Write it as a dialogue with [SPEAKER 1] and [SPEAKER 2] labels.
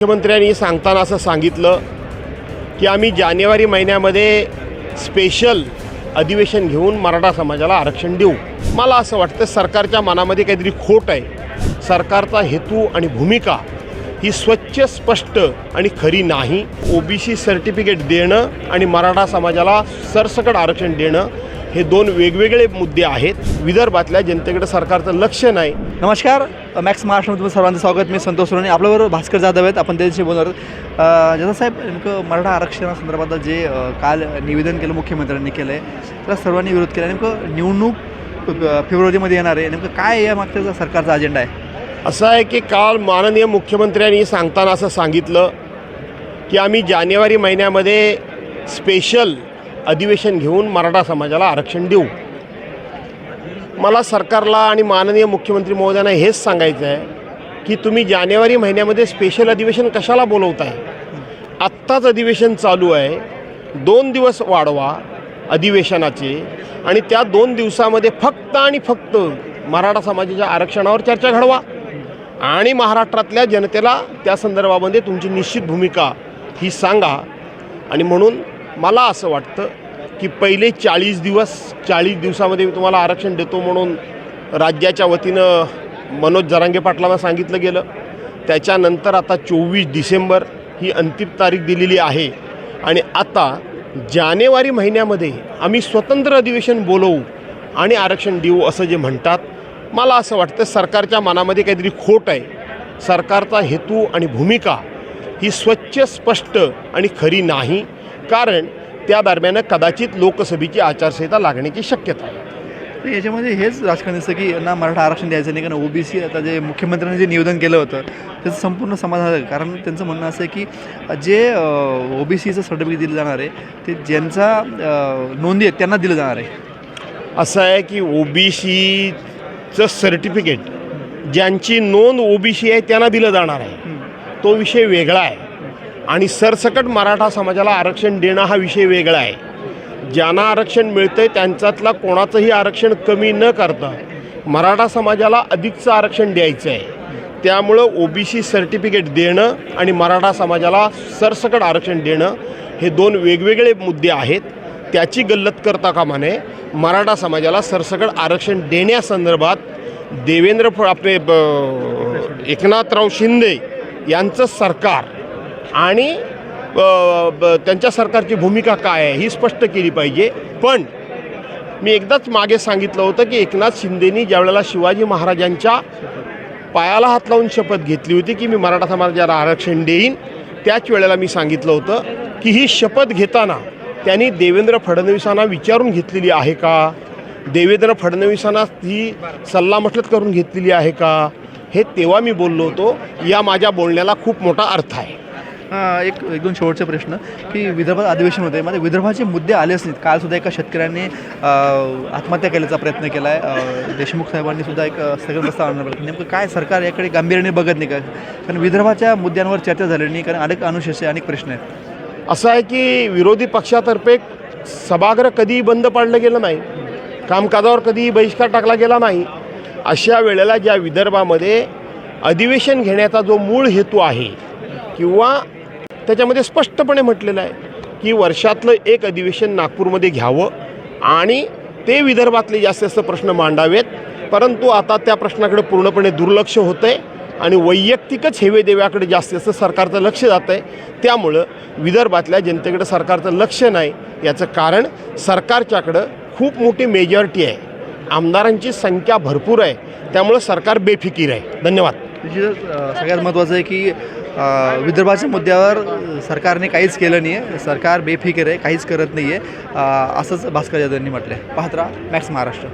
[SPEAKER 1] मुख्यमंत्र्यांनी सांगताना असं सांगितलं की आम्ही जानेवारी महिन्यामध्ये स्पेशल अधिवेशन घेऊन मराठा समाजाला आरक्षण देऊ. मला असं वाटतं सरकारच्या मनामध्ये काहीतरी खोट आहे. सरकारचा हेतू आणि भूमिका ही स्वच्छ स्पष्ट आणि खरी नाही. ओबीसी सर्टिफिकेट देणं आणि मराठा समाजाला सरसकट आरक्षण देणं हे दोन वेगवेगळे मुद्दे आहेत. विदर्भातल्या जनतेकडे सरकारचं लक्ष नाही.
[SPEAKER 2] नमस्कार मॅक्स महाराष्ट्रामध्ये तुम्ही सर्वांचं स्वागत. मी संतोष सोनवणे. आपल्याबरोबर भास्कर जाधव आहेत. आपण त्यांच्याशी बोलणार आहोत. जसं साहेब नेमकं मराठा आरक्षणासंदर्भात जे काल निवेदन केलं मुख्यमंत्र्यांनी केलं आहे त्याला सर्वांनी विरोध केला. नेमकं निवडणूक फेब्रुवारीमध्ये येणार आहे. नेमकं काय या मागच्या सरकारचा अजेंडा आहे?
[SPEAKER 1] असं आहे की काल माननीय मुख्यमंत्र्यांनी सांगताना असं सांगितलं की आम्ही जानेवारी महिन्यामध्ये स्पेशल अधिवेशन घेऊन मराठा समाजाला आरक्षण देऊ. मला सरकारला आणि माननीय मुख्यमंत्री महोदयांना हेच सांगायचं आहे की तुम्ही जानेवारी महिन्यामध्ये स्पेशल अधिवेशन कशाला बोलवताय? आत्ताच अधिवेशन चालू आहे. दोन दिवस वाढवा अधिवेशनाचे आणि त्या दोन दिवसामध्ये फक्त आणि फक्त मराठा समाजाच्या आरक्षणावर चर्चा घडवा आणि महाराष्ट्रातल्या जनतेला त्या संदर्भामध्ये तुमची निश्चित भूमिका ही सांगा. आणि म्हणून मला असं वाटतं की पहिले चाळीस दिवस चाळीस दिवसामध्ये मी तुम्हाला आरक्षण देतो म्हणून राज्याच्या वतीनं मनोज जरांगे पाटलांना सांगितलं गेलं. त्याच्यानंतर आता चोवीस डिसेंबर ही अंतिम तारीख दिलेली आहे. आणि आता जानेवारी महिन्यामध्ये आम्ही स्वतंत्र अधिवेशन बोलवू आणि आरक्षण देऊ असं जे म्हणतात मला असं वाटतं सरकारच्या मनामध्ये काहीतरी खोट आहे. सरकारचा हेतू आणि भूमिका ही स्वच्छ स्पष्ट आणि खरी नाही. कारण त्या दरम्यान कदाचित लोकसभेची आचारसंहिता लागण्याची शक्यता आहे.
[SPEAKER 2] तर याच्यामध्ये हेच राजकारण दिसतं की ना मराठा आरक्षण द्यायचं नाही कारण ओबीसी आता जे मुख्यमंत्र्यांनी जे निवेदन केलं होतं त्याचं संपूर्ण समाधान आहे कारण त्यांचं म्हणणं असं आहे की जे ओबीसीचं सर्टिफिकेट दिलं जाणार आहे ते ज्यांचा नोंदी आहेत त्यांना दिलं जाणार आहे.
[SPEAKER 1] असं आहे की ओबीसीचं सर्टिफिकेट ज्यांची नोंद ओबीसी आहे त्यांना दिलं जाणार आहे. तो विषय वेगळा आहे. आणि सरसकट मराठा समाजाला आरक्षण देणं हा विषय वेगळा आहे. ज्यांना आरक्षण मिळतंय त्यांच्यातला कोणाचंही आरक्षण कमी न करता मराठा समाजाला अधिकचं आरक्षण द्यायचं आहे त्यामुळं ओबीसी सर्टिफिकेट देणं आणि मराठा समाजाला सरसकट आरक्षण देणं हे दोन वेगवेगळे मुद्दे आहेत. त्याची गल्लत करता कामा नये. मराठा समाजाला सरसकट आरक्षण देण्यासंदर्भात देवेंद्र फ आपले ब- एकनाथराव शिंदे यांचं सरकार आणि ब- त्यांच्या सरकारची भूमिका काय आहे ही स्पष्ट केली पाहिजे. पण मी एकदाच मागे सांगितलं होतं की एकनाथ शिंदेनी ज्यावेळेला शिवाजी महाराजांच्या पायाला हात लावून शपथ घेतली होती की मी मराठा समाजाला आरक्षण देईन त्याच वेळेला मी सांगितलं होतं की ही शपथ घेताना त्यांनी देवेंद्र फडणवीसांना विचारून घेतलेली आहे का? देवेंद्र फडणवीसांना ही सल्लामसलत करून घेतलेली आहे का? हे तेव्हा मी बोललो होतो. या माझ्या बोलण्याला खूप मोठा अर्थ आहे.
[SPEAKER 2] एक एक दोन शेवटचे प्रश्न की विदर्भात अधिवेशन होते मध्ये विदर्भाचे मुद्दे आलेच नाहीत कालसुद्धा एका शेतकऱ्याने आत्महत्या केल्याचा प्रयत्न केला आहे देशमुख साहेबांनी सुद्धा एक अ, स्थगन प्रस्ताव आणला. नेमकं काय सरकार याकडे गांभीर्याने बघत नाही का? कारण विदर्भाच्या मुद्द्यांवर चर्चा झाली नाही. कारण अनेक अनुशेष अनेक प्रश्न आहेत.
[SPEAKER 1] असं आहे की विरोधी पक्षातर्फे सभागृह कधीही बंद पाडलं गेलं नाही. कामकाजावर कधीही बहिष्कार टाकला गेला नाही. अशा वेळेला ज्या विदर्भामध्ये अधिवेशन घेण्याचा जो मूळ हेतू आहे किंवा त्याच्यामध्ये स्पष्टपणे म्हटलेलं आहे की वर्षातलं एक अधिवेशन नागपूरमध्ये घ्यावं आणि ते विदर्भातले जास्तीत जास्त प्रश्न मांडावेत. परंतु आता त्या प्रश्नाकडे पूर्णपणे दुर्लक्ष होतं आहे आणि वैयक्तिकच हेवेदेव्याकडे जास्तीत जास्त सरकारचं लक्ष जातं आहे त्यामुळं विदर्भातल्या जनतेकडे सरकारचं लक्ष नाही याचं कारण सरकारच्याकडं खूप मोठी मेजॉरिटी आहे. आमदारांची संख्या भरपूर आहे. त्यामुळं सरकार बेफिकीर आहे. धन्यवाद.
[SPEAKER 2] सगळ्यात महत्त्वाचं आहे की विदर्भाच्या मुद्द्यावर सरकारने काहीच केलं नाही आहे सरकार बेफिकर आहे काहीच करत नाही आहे असंच भास्कर जाधव म्हटलं आहे पाहत राहा मॅक्स महाराष्ट्र.